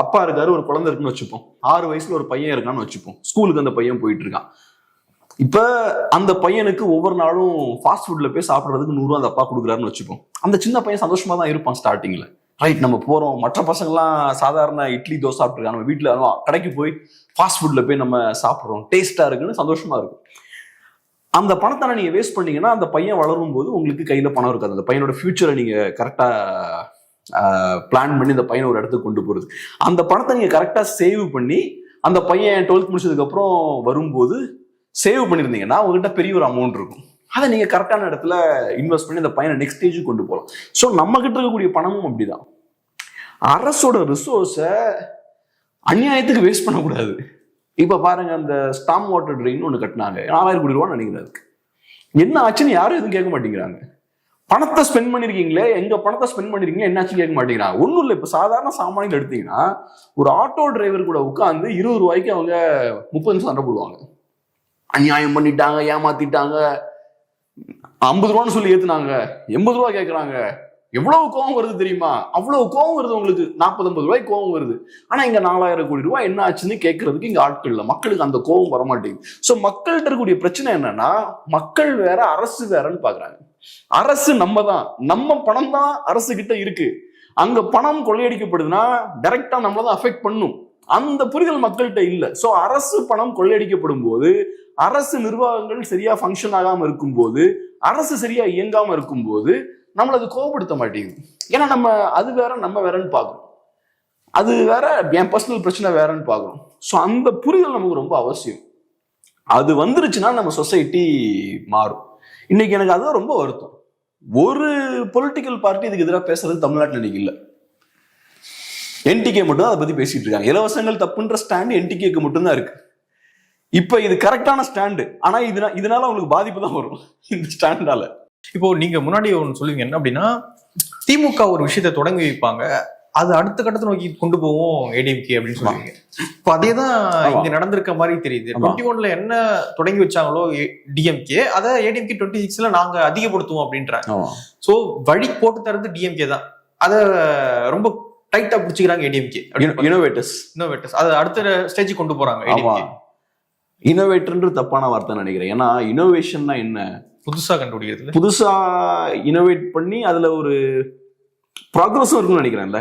அப்பா இருக்காரு ஒரு குழந்தை இருக்குன்னு வச்சுப்போம். ஆறு வயசுல ஒரு பையன் இருக்கான்னு வச்சுப்போம். ஸ்கூலுக்கு அந்த பையன் போயிட்டு இருக்கான். இப்ப அந்த பையனுக்கு ஒவ்வொரு நாளும் ஃபாஸ்ட் ஃபுட்ல போய் சாப்பிடுறதுக்கு நூறுரூவா அந்த அப்பா கொடுக்குறாருன்னு வச்சுப்போம். அந்த சின்ன பையன் சந்தோஷமா தான் இருப்பான் ஸ்டார்டிங்ல ரைட் நம்ம போறோம். மற்ற பசங்கள்லாம் சாதாரண இட்லி தோசை சாப்பிட்டுருக்காங்க. நம்ம வீட்டில் அதுவும் கடைக்கு போய் ஃபாஸ்ட் ஃபுட்ல போய் நம்ம சாப்பிட்றோம். டேஸ்டா இருக்குன்னு சந்தோஷமா இருக்கும். அந்த பணத்தை நீங்க வேஸ்ட் பண்ணீங்கன்னா அந்த பையன் வளரும் போது உங்களுக்கு கையில பணம் இருக்காது. அந்த பையனோட ஃபியூச்சரை நீங்க கரெக்டா பிளான் பண்ணி இந்த பையனை ஒரு இடத்துக்கு கொண்டு போகிறது அந்த பணத்தை நீங்கள் கரெக்டாக சேவ் பண்ணி அந்த பையன் டுவெல்த் முடிச்சதுக்கப்புறம் வரும்போது சேவ் பண்ணியிருந்தீங்கன்னா உங்ககிட்ட பெரிய ஒரு அமௌண்ட் இருக்கும். அதை நீங்கள் கரெக்டான இடத்துல இன்வெஸ்ட் பண்ணி அந்த பையனை நெக்ஸ்ட் ஸ்டேஜுக்கு கொண்டு போகலாம். ஸோ நம்மக்கிட்ட இருக்கக்கூடிய பணமும் அப்படிதான். அரசோட ரிசோர்ஸை அநியாயத்துக்கு வேஸ்ட் பண்ணக்கூடாது. இப்போ பாருங்க அந்த ஸ்டாம் வாட்டர் ட்ரெயின் ஒன்று கட்டினாங்க. நாலாயிரம் கோடி ரூபான்னு நினைக்கிறேன் அதுக்கு. என்ன ஆச்சுன்னு யாரும் எதுவும் கேட்க மாட்டேங்கிறாங்க. பணத்தை ஸ்பெண்ட் பண்ணிருக்கீங்களே எங்க பணத்தை ஸ்பெண்ட் பண்ணிருக்கீங்க என்னாச்சு கேட்க மாட்டேங்கிறாங்க ஒன்றும் இல்லை இப்போ சாதாரண சாமானியில் எடுத்தீங்கன்னா ஒரு ஆட்டோ டிரைவர் கூட உட்காந்து இருபது ரூபாய்க்கு அவங்க முப்பது நிமிஷம் சண்டை போடுவாங்க. அநியாயம் பண்ணிட்டாங்க ஏமாத்திட்டாங்க. ஐம்பது ரூபான்னு சொல்லி ஏத்துனாங்க. எண்பது ரூபா கேட்குறாங்க எவ்வளவு கோவம் வருது தெரியுமா? அவ்வளவு கோவம் வருது உங்களுக்கு. நாற்பது ஐம்பது ரூபாய் கோவம் வருது. ஆனா இங்க நாலாயிரம் கோடி ரூபாய் என்ன ஆச்சுன்னு கேட்கறதுக்கு இங்க ஆட்கள் இல்லை. மக்களுக்கு அந்த கோவம் வரமாட்டேங்குது. ஸோ மக்கள்கிட்ட இருக்கக்கூடிய பிரச்சனை என்னன்னா மக்கள் வேற அரசு வேறன்னு பாக்குறாங்க. அரசு நம்ம தான் நம்ம பணம் தான் அரசு கிட்ட இருக்கு. அங்க பணம் கொள்ளையடிக்கப்படுதுன்னா டைரக்டா நம்மள தான் அஃபெக்ட் பண்ணும். அந்த புரிதல் மக்கள்கிட்ட இல்ல. சோ அரசு பணம் கொள்ளையடிக்கப்படும் போது அரசு நிர்வாகங்கள் சரியா ஃபங்க்ஷன் ஆகாம இருக்கும்போது அரசு சரியா இயங்காம இருக்கும்போது நம்மள அது கோபப்படுத்த மாட்டேங்குது. ஏன்னா நம்ம அது வேற நம்ம வேறன்னு பார்க்கணும் அது வேற என் பர்சனல் பிரச்சனை வேறன்னு பார்க்குறோம். ஸோ அந்த புரிதல் நமக்கு ரொம்ப அவசியம். அது வந்துருச்சுன்னா நம்ம சொசைட்டி மாறும். இன்னைக்கு எனக்கு அதுதான் ரொம்ப வருத்தம். ஒரு பொலிட்டிக்கல் பார்ட்டி இதுக்கு எதிராக பேசுறது தமிழ்நாட்டில் இன்னைக்கு இல்லை. என்டிகே மட்டும் தான் அதை பத்தி பேசிட்டு இருக்காங்க. இலவசங்கள் தப்புன்ற ஸ்டாண்டு என்டிகேக்கு மட்டும்தான் இருக்கு. இப்ப இது கரெக்டான ஸ்டாண்டு ஆனா இதனால இதனால அவங்களுக்கு பாதிப்பு தான் வரும். இந்த ஸ்டாண்டால இப்போ நீங்க முன்னாடி ஒன்று சொல்லுவீங்க என்ன அப்படின்னா திமுக ஒரு விஷயத்தை தொடங்கி வைப்பாங்க. அது அடுத்த கட்டத்தை நோக்கி கொண்டு போவோம் ஏடிஎம்கே அப்படின்னு சொல்லுவீங்க இப்போ அதே தான் இங்க நடந்திருக்க மாதிரி தெரியுது. டுவெண்ட்டி ஒன்ல என்ன தொடங்கி வச்சாங்களோ டிஎம்கே அதை ஏடிஎம்கே டுவெண்ட்டி சிக்ஸ்ல நாங்க அதிகப்படுத்துவோம் அப்படின்றாங்க. சோ வழி போட்டு தரது டிஎம்கே தான். அத ரொம்ப டைட்டா பிடிச்சிக்கிறாங்க ஏடிஎம்கே இனோவேட்டர்ஸ் இன்னோவேட்டர்ஸ் அதை அடுத்த ஸ்டேஜ் கொண்டு போறாங்க ஏடிஎம்கே இனோவேட்டர்ன்ற தப்பான வார்த்தை நினைக்கிறேன். ஏன்னா இனோவேஷன்னா என்ன? புதுசா கண்டுபிடிக்கிறது புதுசா இனோவேட் பண்ணி அதுல ஒரு ப்ராக்ரஸும் இருக்கும்னு நினைக்கிறேன்ல.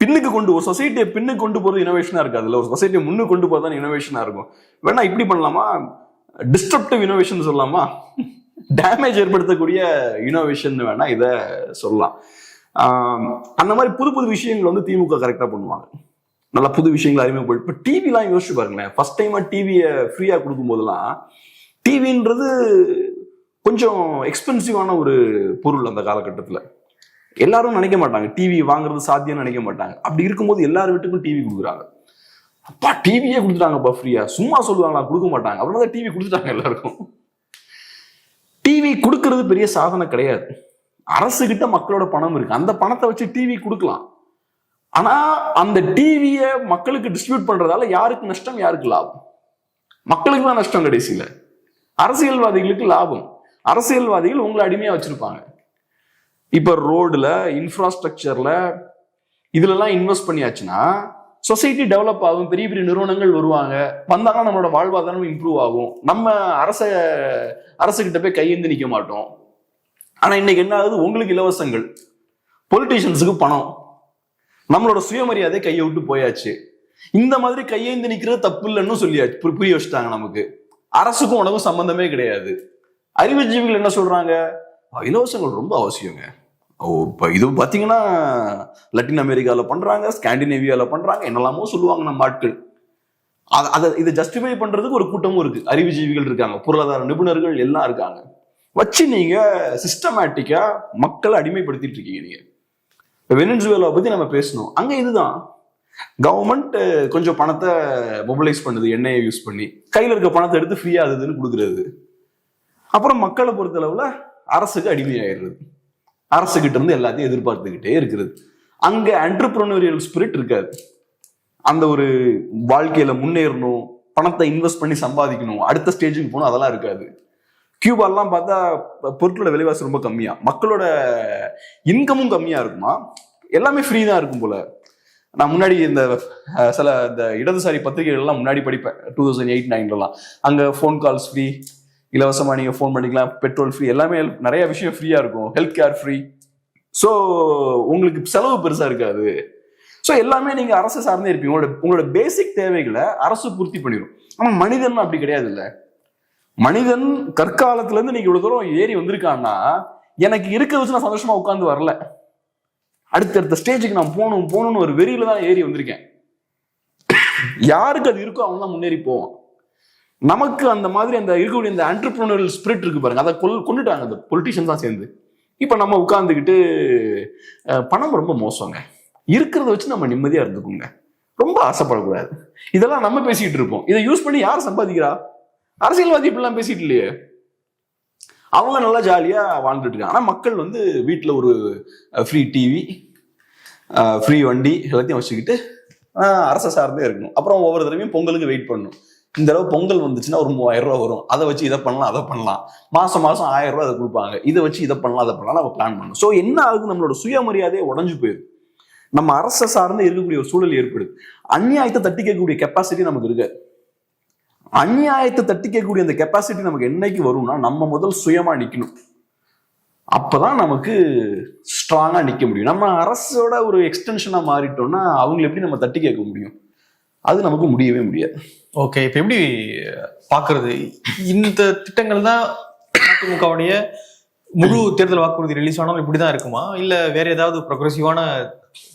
பின்னுக்கு கொண்டு ஒரு சொசைட்டியை பின்னுக்கு கொண்டு போகிறது இனோவேஷனாக இருக்காது இல்லை. ஒரு சொசைட்டியை முன்னுக்கு கொண்டு போறது இனோவேஷனாக இருக்கும். வேணா இப்படி பண்ணலாமா? டிஸ்ட்ரப்டிவ் இனோவேஷன் சொல்லலாமா? டேமேஜ் ஏற்படுத்தக்கூடிய இனோவேஷன் வேணா இதை சொல்லலாம். அந்த மாதிரி புது புது விஷயங்கள் வந்து திமுக கரெக்டாக பண்ணுவாங்க. நல்லா புது விஷயங்கள் அறிமுகப்பட்டு இப்போ டிவிலாம் யோசிச்சு பாருங்களேன். ஃபர்ஸ்ட் டைமாக டிவியை ஃப்ரீயாக கொடுக்கும்போதெல்லாம் டிவின்றது கொஞ்சம் எக்ஸ்பென்சிவான ஒரு பொருள் அந்த காலகட்டத்தில். எல்லாரும் நினைக்க மாட்டாங்க. டிவி வாங்குறது சாத்தியம் நினைக்க மாட்டாங்க. அப்படி இருக்கும்போது எல்லார் வீட்டுக்கும் டிவி கொடுக்குறாங்க. அப்பா டிவியே கொடுத்துட்டாங்கப்பா ஃப்ரீயா சும்மா சொல்லுவாங்களா? கொடுக்க மாட்டாங்க. அப்புறம் தான் டிவி கொடுத்துட்டாங்க எல்லாருக்கும். டிவி கொடுக்கறது பெரிய சாதனை கிடையாது. அரசு கிட்ட மக்களோட பணம் இருக்கு. அந்த பணத்தை வச்சு டிவி கொடுக்கலாம். ஆனா அந்த டிவியை மக்களுக்கு டிஸ்ட்ரிபியூட் பண்றதால யாருக்கு நஷ்டம் யாருக்கு லாபம்? மக்களுக்கு தான் நஷ்டம் கடைசியில. அரசியல்வாதிகளுக்கு லாபம். அரசியல்வாதிகள் உங்களை அடிமையா வச்சிருப்பாங்க. இப்போ ரோடில் இன்ஃப்ராஸ்ட்ரக்சரில் இதுலலாம் இன்வெஸ்ட் பண்ணியாச்சுன்னா சொசைட்டி டெவலப் ஆகும் பெரிய பெரிய நிறுவனங்கள் வருவாங்க. வந்தாங்கன்னா நம்மளோட வாழ்வாதாரம் இம்ப்ரூவ் ஆகும். நம்ம அரச அரசுகிட்ட போய் கையேந்து நிற்க மாட்டோம். ஆனால் இன்னைக்கு என்ன ஆகுது? உங்களுக்கு இலவசங்கள். பொலிட்டீஷியன்ஸுக்கு பணம். நம்மளோட சுயமரியாதை கையை விட்டு போயாச்சு. இந்த மாதிரி கையேந்து நிற்கிறது தப்பு இல்லைன்னு சொல்லியாச்சு. புரிய வச்சுட்டாங்க நமக்கு. அரசுக்கும் உனக்கும் சம்பந்தமே கிடையாது. அறிவுஜீவிகள் என்ன சொல்றாங்க? இலவசங்கள் ரொம்ப அவசியங்க. ஓ இப்போ இது பார்த்தீங்கன்னா லட்டின் அமெரிக்காவில் பண்ணுறாங்க ஸ்காண்டினேவியாவில் பண்ணுறாங்க என்னெல்லாமோ சொல்லுவாங்க நம்ம ஆட்கள். அதை அதை இதை ஜஸ்டிஃபை பண்ணுறதுக்கு ஒரு கூட்டமும் இருக்குது அறிவுஜீவிகள் இருக்காங்க பொருளாதார நிபுணர்கள் எல்லாம் இருக்காங்க. வச்சு நீங்கள் சிஸ்டமேட்டிக்காக மக்களை அடிமைப்படுத்திட்டு இருக்கீங்க நீங்கள் இப்போ வெனின்சுவேலாவை பற்றி நம்ம பேசணும். அங்கே இதுதான். கவர்மெண்ட் கொஞ்சம் பணத்தை மொபிலைஸ் பண்ணுது எண்ணெயை யூஸ் பண்ணி. கையில் இருக்க பணத்தை எடுத்து ஃப்ரீயாக அதுன்னு கொடுக்குறது. அப்புறம் மக்களை பொறுத்தளவில் அரசுக்கு அடிமையாயிடுறது. அரசுகிட்ட இருந்து எல்லாத்தையும் எதிர்பார்த்துக்கிட்டே இருக்கிறது. அங்க என்டர்பிரனோரியல் ஸ்பிரிட் இருக்காது. அந்த ஒரு வாழ்க்கையில முன்னேறணும் பணத்தை இன்வெஸ்ட் பண்ணி சம்பாதிக்கணும் அடுத்த ஸ்டேஜுக்கு போகணும் அதெல்லாம் இருக்காது. கியூபாலாம் பார்த்தா பொருட்களோட விலைவாசி ரொம்ப கம்மியா. மக்களோட இன்கமும் கம்மியா இருக்குமா? எல்லாமே ஃப்ரீ தான் இருக்கும் போல. நான் முன்னாடி இந்த சில இந்த இடதுசாரி பத்திரிகைகள்லாம் முன்னாடி படிப்பேன். டூ தௌசண்ட் எயிட் நைன்லலாம் அங்கே ஃபோன் கால்ஸ் ஃப்ரீ இலவசமாக நீங்கள் ஃபோன் பண்ணிக்கலாம் பெட்ரோல் ஃப்ரீ எல்லாமே நிறைய விஷயம் ஃப்ரீயாக இருக்கும். ஹெல்த் கேர் ஃப்ரீ ஸோ உங்களுக்கு செலவு பெருசாக இருக்காது. ஸோ எல்லாமே நீங்கள் அரசு சார்ந்தே இருப்பீங்க. உங்களோட உங்களோட பேசிக் தேவைகளை அரசு பூர்த்தி பண்ணிடும். ஆனால் மனிதன் அப்படி கிடையாது இல்லை. மனிதன் கற்காலத்துலேருந்து நீங்கள் இவ்வளோ தூரம் ஏறி வந்திருக்கான்னா எனக்கு இருக்க வச்சு நான் சந்தோஷமா உட்காந்து வரல. அடுத்தடுத்த ஸ்டேஜுக்கு நான் போகணும் போகணும்னு ஒரு வெறியில தான் ஏறி வந்திருக்கேன். யாருக்கு அது இருக்கோ அவன் தான் முன்னேறி போவான். நமக்கு அந்த மாதிரி அந்த இருக்கக்கூடிய அந்த ஆண்டர்பிரினரல் ஸ்பிரிட் இருக்கு பாருங்க. அதை கொல் கொண்டுட்டாங்க அந்த பொலிட்டிஷியன் தான் சேர்ந்து. இப்போ நம்ம உட்காந்துக்கிட்டு பணம் ரொம்ப மோசங்க. இருக்கிறத வச்சு நம்ம நிம்மதியா இருந்துக்குங்க. ரொம்ப ஆசைப்படக்கூடாது. இதெல்லாம் நம்ம பேசிக்கிட்டு இருப்போம். இதை யூஸ் பண்ணி யார் சம்பாதிக்கிறா? அரசியல்வாதி இப்படிலாம் பேசிட்டு இல்லையே. அவங்க நல்லா ஜாலியா வாழ்ந்துட்டு இருக்காங்க. ஆனா மக்கள் வந்து வீட்டில் ஒரு ஃப்ரீ டிவி ஃப்ரீ வண்டி எல்லாத்தையும் வச்சுக்கிட்டு ஆஹ், அரசை சார்ந்தே இருக்கணும். அப்புறம் ஒவ்வொரு தடவையும் பொங்கலுக்கு வெயிட் பண்ணணும். இந்த அளவு பொங்கல் வந்துச்சுன்னா ஒரு மூவாயிரம் ரூபா வரும். அதை வச்சு இதை பண்ணலாம் அதை பண்ணலாம். மாசம் மாசம் ஆயிரம் ரூபாய் அதை கொடுப்பாங்க. இதை வச்சு இதை பண்ணலாம் அதை பண்ணலாம் நம்ம பிளான் பண்ணணும் ஸோ என்ன ஆகுது? நம்மளோட சுயமரியாதையே உடஞ்சு போயிடும் நம்ம அரசை சார்ந்து இருக்கக்கூடிய ஒரு சூழல் ஏற்படுது. அந்நியாயத்தை தட்டி கேட்கக்கூடிய கெப்பாசிட்டி நமக்கு இருக்கு அநியாயத்தை தட்டி கேட்கக்கூடிய அந்த கெப்பாசிட்டி நமக்கு என்னைக்கு வரும்னா நம்ம முதல் சுயமா நிக்கணும். அப்பதான் நமக்கு ஸ்ட்ராங்கா நிக்க முடியும். நம்ம அரசோட ஒரு எக்ஸ்டென்ஷனா மாறிட்டோம்னா அவங்களை எப்படி நம்ம தட்டி கேட்க முடியும்? அது நமக்கு முடியவே முடியாது. ஓகே இப்போ எப்படி பாக்குறது? இந்த திட்டங்கள் தான் அதிமுகவுடைய முழு தேர்தல் வாக்குறுதி ரிலீஸ் ஆனாலும் இப்படிதான் இருக்குமா? இல்ல வேற ஏதாவது ப்ரொக்ரெசிவான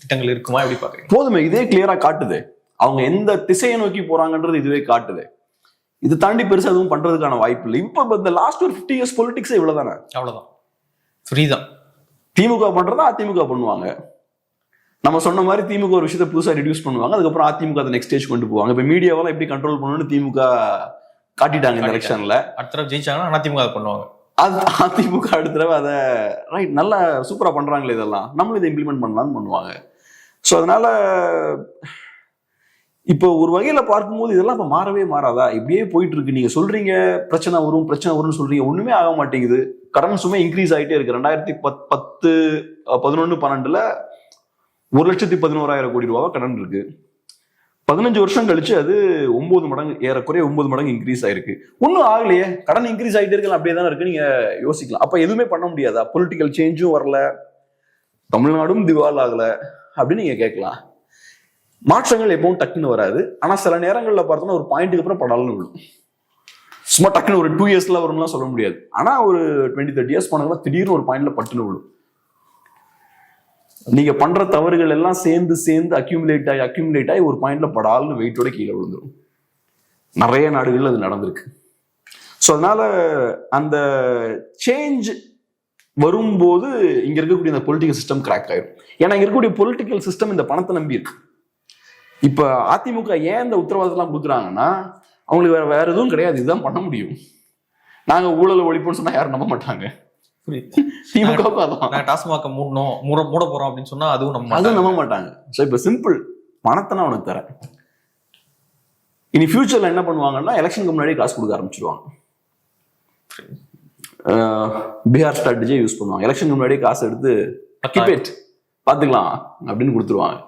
திட்டங்கள் இருக்குமா? எப்படி பாக்குறீங்க? போதுமே இதே கிளியரா காட்டுது. அவங்க எந்த திசையை நோக்கி போறாங்கன்றது இதுவே காட்டுது. இது தாண்டி பெருசா எதுவும் பண்றதுக்கான வாய்ப்பு இல்லை. இப்போ இந்த லாஸ்ட் ஒரு ஃபிஃப்டி இயர்ஸ் பொலிட்டிக்ஸ் இவ்வளவுதானே? அவ்வளவுதான். ஃப்ரீ தான். திமுக பண்றதா அதிமுக பண்ணுவாங்க? நம்ம சொன்ன மாதிரி திமுக ஒரு விஷயத்தை புதுசா ரெடியூஸ் பண்ணுவாங்க. அதுக்கப்புறம் அதிமுக அதை நெக்ஸ்ட் ஸ்டேஜ் கொண்டு போவாங்க. இப்ப மீடியாவெல்லாம் எப்படி கண்ட்ரோல் பண்ணணும்னு திமுக காட்டிட்டாங்க இந்த. எலெக்ஷன்ல அடுத்த தடவை ஜெயிச்சாங்கன்னா அதிமுக அதை பண்ணுவாங்க. அது அதிமுக அடுத்த தடவை அதை ரைட் நல்லா சூப்பரா பண்றாங்களே இதெல்லாம். நம்மளும் இதை இம்ப்ளிமெண்ட் பண்ணலாம்னு பண்ணுவாங்க. ஸோ அதனால இப்போ ஒரு வகையில பார்க்கும்போது இதெல்லாம் இப்ப மாறவே மாறாதா? இப்படியே போயிட்டு இருக்கு நீங்க சொல்றீங்க பிரச்சனை வரும் பிரச்சனை வரும்னு சொல்றீங்க. ஒண்ணுமே ஆக மாட்டேங்குது. கடன் சுமை இன்க்ரீஸ் ஆயிட்டே இருக்கு. ரெண்டாயிரத்தி பத் பத்து பதினொன்னு பன்னெண்டுல ஒரு லட்சத்தி பதினோராயிரம் கோடி ரூபாவா கடன் இருக்கு. பதினஞ்சு வருஷம் கழிச்சு அது ஒன்பது மடங்கு ஏறக்குறைய ஒன்பது மடங்கு இன்க்ரீஸ் ஆயிருக்கு. ஒன்றும் ஆகலையே. கடன் இன்க்ரீஸ் ஆகிட்டே இருக்கலாம். அப்படியே தானே இருக்கு. நீங்க யோசிக்கலாம். அப்ப எதுவுமே பண்ண முடியாதா? பொலிட்டிக்கல் சேஞ்சும் வரல. தமிழ்நாடும் திவால் ஆகல. அப்படின்னு நீங்க கேட்கலாம். மாற்றங்கள் எப்பவும் டக்குன்னு வராது. ஆனா சில நேரங்களில் பார்த்தோம்னா ஒரு பாயிண்ட்டுக்கு அப்புறம் படால்னு விழும். சும்மா டக்குன்னு ஒரு டூ இயர்ஸ்ல வரும்லாம் சொல்ல முடியாது. ஆனா ஒரு டுவெண்ட்டி தேர்ட்டி இயர்ஸ் போனாங்கன்னா திடீர்னு ஒரு பாயிண்ட்ல பட்டுன்னு விழும். நீங்க பண்ற தவறுகள் எல்லாம் சேர்ந்து சேர்ந்து அக்யூமுலேட் ஆகி அக்யூமுலேட் ஆகி ஒரு பாயிண்ட்ல படால்னு வெயிட்டோட கீழே விழுந்துடும் நிறைய நாடுகள்ல அது நடந்திருக்கு. ஸோ அதனால அந்த சேஞ்ச் வரும்போது இங்க இருக்கக்கூடிய அந்த பொலிட்டிக்கல் சிஸ்டம் கிராக் ஆயிடும் ஏன்னா இங்க இருக்கக்கூடிய பொலிட்டிக்கல் சிஸ்டம் இந்த பணத்தை நம்பி இருக்கு. இப்ப அதிமுக ஏன் இந்த உத்தரவாதத்தெல்லாம் கொடுக்குறாங்கன்னா அவங்களுக்கு வேற வேற எதுவும் கிடையாது. இதுதான் பண்ண முடியும். நாங்க ஊழல் ஒழிப்போம்னு சொன்னா யாரும் நம்ப மாட்டாங்க. திமுகவுக்கும் அதான் நான் டாஸ்மாக மூடணும் மூட மூட போறோம் அப்படின்னு சொன்னா அதுவும் நம்ம அதுவும் நம்ப மாட்டாங்க. ஸோ இப்போ சிம்பிள் பணத்தை நான் உனக்கு தரேன். இனி ஃபியூச்சர்ல என்ன பண்ணுவாங்கன்னா எலெக்ஷனுக்கு முன்னாடி காசு கொடுக்க ஆரம்பிச்சிருவாங்க. பீகார் ஸ்ட்ராட்டஜியை யூஸ் பண்ணுவாங்க. எலெக்ஷனுக்கு முன்னாடி காசு எடுத்து it. பாத்துக்கலாம் அப்படின்னு கொடுத்துருவாங்க.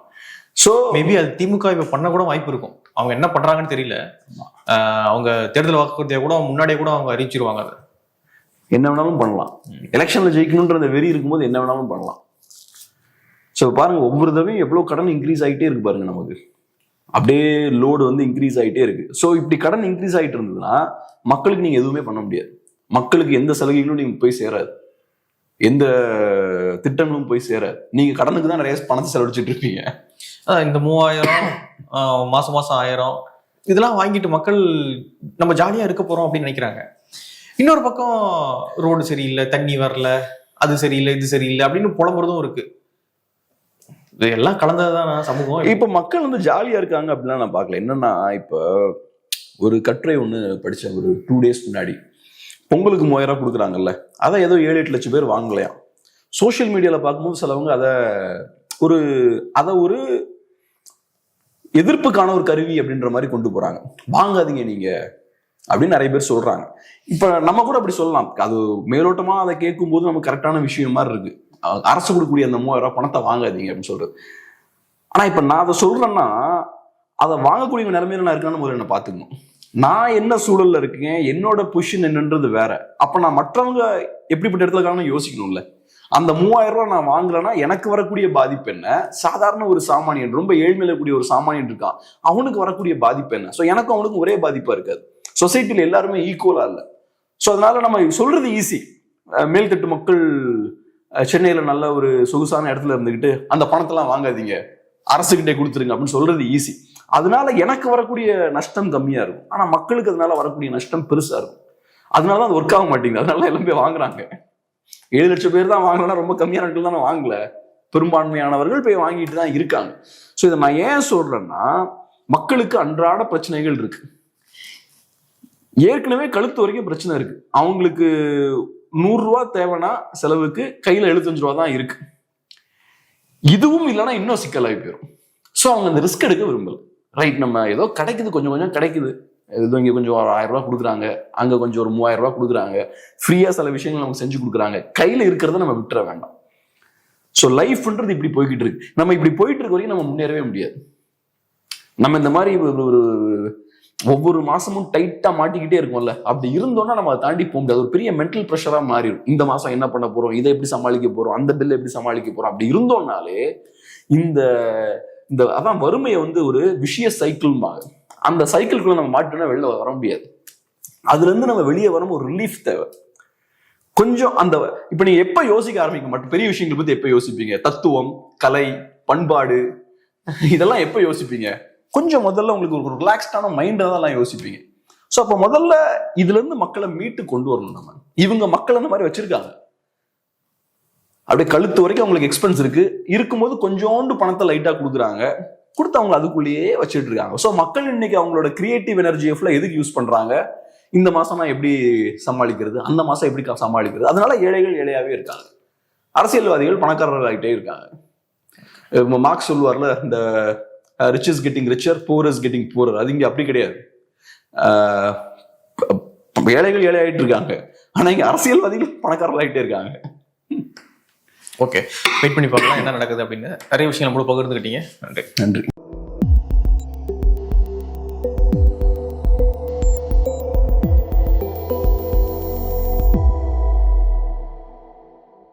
ஸோ மேபி அது திமுக இப்ப பண்ண கூட வாய்ப்பு இருக்கும். அவங்க என்ன பண்றாங்கன்னு தெரியல. அவங்க தேர்தல் வாக்குறுதியை கூட முன்னாடியே கூட அவங்க அறிவிச்சிருவாங்க அதை. என்ன வேணாலும் பண்ணலாம். எலெக்ஷன்ல ஜெயிக்கணுன்ற அந்த வெறி இருக்கும்போது என்ன வேணாலும் பண்ணலாம். ஸோ பாருங்க ஒவ்வொரு தடவையும் எவ்வளோ கடன் இன்க்ரீஸ் ஆகிட்டே இருக்கு பாருங்க நமக்கு. அப்படியே லோடு வந்து இன்க்ரீஸ் ஆகிட்டே இருக்கு. ஸோ இப்படி கடன் இன்க்ரீஸ் ஆகிட்டு இருந்ததுன்னா மக்களுக்கு நீங்க எதுவுமே பண்ண முடியாது. மக்களுக்கு எந்த சலுகைகளும் நீங்க போய் சேராது. எந்த திட்டங்களும் போய் சேராது. நீங்க கடனுக்கு தான் நிறைய பணத்தை செலவழிச்சிட்டு இருப்பீங்க. இந்த மூவாயிரம் மாசம் மாசம் ஆயிரம் இதெல்லாம் வாங்கிட்டு மக்கள் நம்ம ஜாலியா இருக்க போறோம் அப்படின்னு நினைக்கிறாங்க. இன்னொரு பக்கம் ரோடு சரியில்லை தண்ணி வரல அது சரியில்லை இது சரியில்லை அப்படின்னு புலம்புறதும் இருக்கு. இது எல்லாம் கலந்ததுதான் சமூகம்? இப்ப மக்கள் வந்து ஜாலியா இருக்காங்க அப்படிலாம் நான் பார்க்கல. என்னன்னா இப்ப ஒரு கட்டுரை ஒன்று படித்தேன் ஒரு டூ டேஸ் முன்னாடி பொங்கலுக்கு மூவாயிரம் கொடுக்குறாங்கல்ல அதை ஏதோ ஏழு எட்டு லட்சம் பேர் வாங்கலையாம் சோஷியல் மீடியாவில் பார்க்கும்போது சிலவங்க அதை ஒரு அதை ஒரு எதிர்ப்புக்கான ஒரு கருவி அப்படின்ற மாதிரி கொண்டு போகிறாங்க வாங்காதீங்க நீங்கள் அப்படின்னு நிறைய பேர் சொல்றாங்க. இப்ப நம்ம கூட அப்படி சொல்லலாம். அது மேலோட்டமா அதை கேட்கும் போது நமக்கு கரெக்டான விஷயம் மாதிரி இருக்கு. அரசு கொடுக்கக்கூடிய அந்த மூவாயிரம் ரூபாய் பணத்தை வாங்காதீங்க அப்படின்னு சொல்றது. ஆனா இப்ப நான் அதை சொல்றேன்னா அதை வாங்கக்கூடிய நிலைமையில நான் இருக்கான்னு முதல்ல என்ன பாத்துக்கணும் நான் என்ன சூழல்ல இருக்கேன்? என்னோட பொசிஷன் என்னன்றது வேற. அப்ப நான் மற்றவங்க எப்படிப்பட்ட இடத்துல இருக்காங்கன்னு யோசிக்கணும்ல. அந்த மூவாயிரம் ரூபாய் நான் வாங்கலன்னா எனக்கு வரக்கூடிய பாதிப்பு என்ன? சாதாரண ஒரு சாமானியன் ரொம்ப ஏழ்மையில கூடிய ஒரு சாமானியன் இருக்கான் அவனுக்கு வரக்கூடிய பாதிப்பு என்ன? ஸோ எனக்கும் அவனுக்கும் ஒரே பாதிப்பா இருக்காது. சொசைட்டியில் எல்லாருமே ஈக்குவலாக இல்லை. ஸோ அதனால நம்ம சொல்றது ஈஸி மேல்தட்டு மக்கள் சென்னையில் நல்ல ஒரு சொகுசான இடத்துல இருந்துக்கிட்டு அந்த பணத்தெல்லாம் வாங்காதீங்க. அரசுகிட்டே கொடுத்துருங்க அப்படின்னு சொல்றது ஈஸி அதனால எனக்கு வரக்கூடிய நஷ்டம் கம்மியாக இருக்கும். ஆனால் மக்களுக்கு அதனால வரக்கூடிய நஷ்டம் பெருசாக இருக்கும். அதனால தான் அது ஒர்க் ஆக மாட்டேங்குது. அதனால எல்லாம் போய் வாங்குறாங்க. ஏழு லட்சம் பேர் தான் வாங்கலன்னா ரொம்ப கம்மியான ஆட்கள் தானே வாங்கல. பெரும்பான்மையானவர்கள் போய் வாங்கிட்டு தான் இருக்காங்க. ஸோ இதை நான் ஏன் சொல்றேன்னா மக்களுக்கு அன்றாட பிரச்சனைகள் இருக்கு. ஏற்கனவே கழுத்து வரைக்கும் பிரச்சனை இருக்கு. அவங்களுக்கு நூறுரூவா தேவைன்னா செலவுக்கு கையில் எழுபத்தஞ்சு ரூபா தான் இருக்கு. இதுவும் இல்லைன்னா இன்னும் சிக்கலாகி போயிடும் ஸோ அவங்க அந்த ரிஸ்க் எடுக்க விரும்பல. ரைட் நம்ம ஏதோ கிடைக்குது கொஞ்சம் கொஞ்சம் கிடைக்குது. ஏதோ இங்கே கொஞ்சம் ஒரு ஆயிரம் ரூபா கொடுக்குறாங்க. அங்கே கொஞ்சம் ஒரு மூவாயிரம் ரூபா கொடுக்குறாங்க. ஃப்ரீயாக சில விஷயங்கள் நமக்கு செஞ்சு கொடுக்குறாங்க. கையில் இருக்கிறத நம்ம விட்டுற வேண்டாம். ஸோ லைஃப்ன்றது இப்படி போய்கிட்டு இருக்கு. நம்ம இப்படி போயிட்டு இருக்க வரைக்கும் நம்ம முன்னேறவே முடியாது. நம்ம இந்த மாதிரி ஒரு ஒரு ஒவ்வொரு மாசமும் டைட்டா மாட்டிக்கிட்டே இருக்கும்ல. அப்படி இருந்தோம்னா நம்ம அதை தாண்டி போக முடியாது. ஒரு பெரிய மென்டல் ப்ரெஷரா மாறிடும். இந்த மாசம் என்ன பண்ண போறோம்? இதை எப்படி சமாளிக்க போறோம்? அந்த பில் எப்படி சமாளிக்க போறோம்? அப்படி இருந்தோம்னாலே இந்த இந்த அதான் வறுமையை வந்து ஒரு விஷய சைக்கிள் அந்த சைக்கிள்குள்ள நம்ம மாட்டோம்னா வெளில வர முடியாது. அதுல இருந்து நம்ம வெளியே வரும் ஒரு ரிலீஃப் தேவை. கொஞ்சம் அந்த இப்ப நீங்க எப்ப யோசிக்க ஆரம்பிக்க மாட்டோம் பெரிய விஷயங்கள் பத்தி எப்ப யோசிப்பீங்க? தத்துவம் கலை பண்பாடு இதெல்லாம் எப்ப யோசிப்பீங்க? கொஞ்சம் முதல்ல உங்களுக்கு ஒரு ரிலாக்ஸ்டான மைண்டை தான் எல்லாம் யோசிப்பீங்க. ஸோ அப்போ முதல்ல இதுல இருந்து மக்களை மீட்டு கொண்டு வரணும் நம்ம. இவங்க மக்கள் அந்த மாதிரி வச்சிருக்காங்க. அப்படியே கழுத்து வரைக்கும் அவங்களுக்கு எக்ஸ்பென்ஸ் இருக்கு. இருக்கும்போது கொஞ்சோண்டு பணத்தை லைட்டாக கொடுக்குறாங்க. கொடுத்து அவங்க அதுக்குள்ளேயே வச்சுட்டு இருக்காங்க. ஸோ மக்கள் இன்னைக்கு அவங்களோட கிரியேட்டிவ் எனர்ஜியை ஃபுல்லாக எதுக்கு யூஸ் பண்ணுறாங்க இந்த மாதம் நான் எப்படி சமாளிக்கிறது? அந்த மாதம் எப்படி சமாளிக்கிறது? அதனால ஏழைகள் ஏழையாகவே இருக்காங்க. அரசியல்வாதிகள் பணக்காரர்களாகிட்டே இருக்காங்க. மார்க்ஸ் சொல்லுவார்ல இந்த rich is getting richer poor is getting poorer அது இங்க அப்படி கிடையாது. ப- ஏழைகள் ஏழை ஆயிட்டு இருக்காங்க. ஆனா இங்க அரசியல்வாதிகள் பணக்காரர்கள் ஆகிட்டே இருக்காங்க. ஓகே வெயிட் பண்ணி பார்க்கலாம். என்ன நடக்குது அப்படின்னு. நிறைய விஷயம் நம்மளோட பகிர்ந்துக்கிட்டீங்க நன்றி. நன்றி.